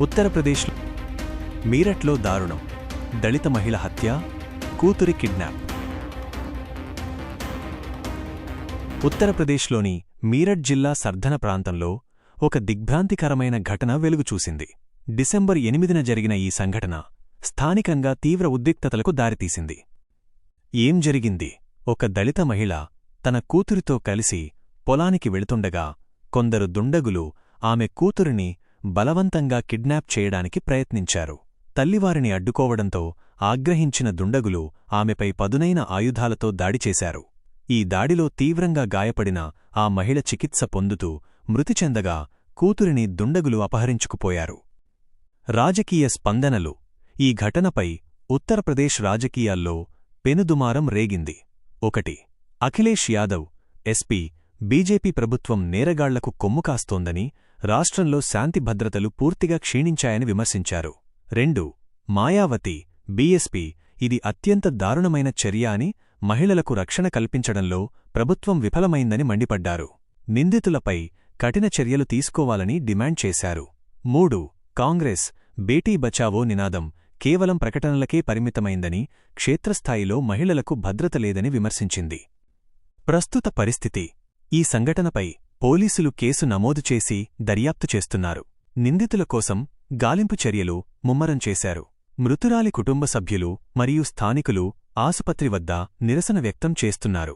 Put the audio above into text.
ఉత్తరప్రదేశ్లో మీరట్లో దారుణం. దళిత మహిళ హత్య కూతురి కిడ్నాప్. ఉత్తరప్రదేశ్లోని మీరట్ జిల్లా సర్ధన ప్రాంతంలో ఒక దిగ్భ్రాంతికరమైన ఘటన వెలుగుచూసింది. డిసెంబర్ ఎనిమిదిన జరిగిన ఈ సంఘటన స్థానికంగా తీవ్ర ఉద్రిక్తతలకు దారితీసింది. ఏం జరిగింది? ఒక దళిత మహిళ తన కూతురితో కలిసి పొలానికి వెళుతుండగా కొందరు దుండగులు ఆమె కూతురిని బలవంతంగా కిడ్నాప్ చేయడానికి ప్రయత్నించారు. తల్లివారిని అడ్డుకోవడంతో ఆగ్రహించిన దుండగులు ఆమెపై పదునైన ఆయుధాలతో దాడి చేశారు. ఈ దాడిలో తీవ్రంగా గాయపడిన ఆ మహిళ చికిత్స పొందుతూ మృతి చెందగా కూతురిని దుండగులు అపహరించుకుపోయారు. రాజకీయ స్పందనలు. ఈ ఘటనపై ఉత్తరప్రదేశ్ రాజకీయాల్లో పెనుదుమారం రేగింది. ఒకటి. అఖిలేష్ యాదవ్ ఎస్పీ బీజేపీ ప్రభుత్వం నేరగాళ్ళకు కొమ్ము కాస్తోందని రాష్ట్రంలో శాంతి భద్రతలు పూర్తిగా క్షీణించాయని విమర్శించారు. రెండు మాయావతి బీఎస్పీ ఇది అత్యంత దారుణమైన చర్య అని మహిళలకు రక్షణ కల్పించడంలో ప్రభుత్వం విఫలమైందని మండిపడ్డారు. నిందితులపై కఠిన చర్యలు తీసుకోవాలని డిమాండ్ చేశారు. మూడు కాంగ్రెస్ బేటీ బచావో నినాదం కేవలం ప్రకటనలకే పరిమితమైందని క్షేత్రస్థాయిలో మహిళలకు భద్రత లేదని విమర్శించింది. ప్రస్తుత పరిస్థితి ఈ సంఘటనపై పోలీసులు కేసు నమోదు చేసి దర్యాప్తు చేస్తున్నారు. నిందితుల కోసం గాలింపు చర్యలు ముమ్మరం చేశారు. మృతురాలి కుటుంబ సభ్యులు మరియు స్థానికులు ఆసుపత్రి వద్ద నిరసన వ్యక్తం చేస్తున్నారు.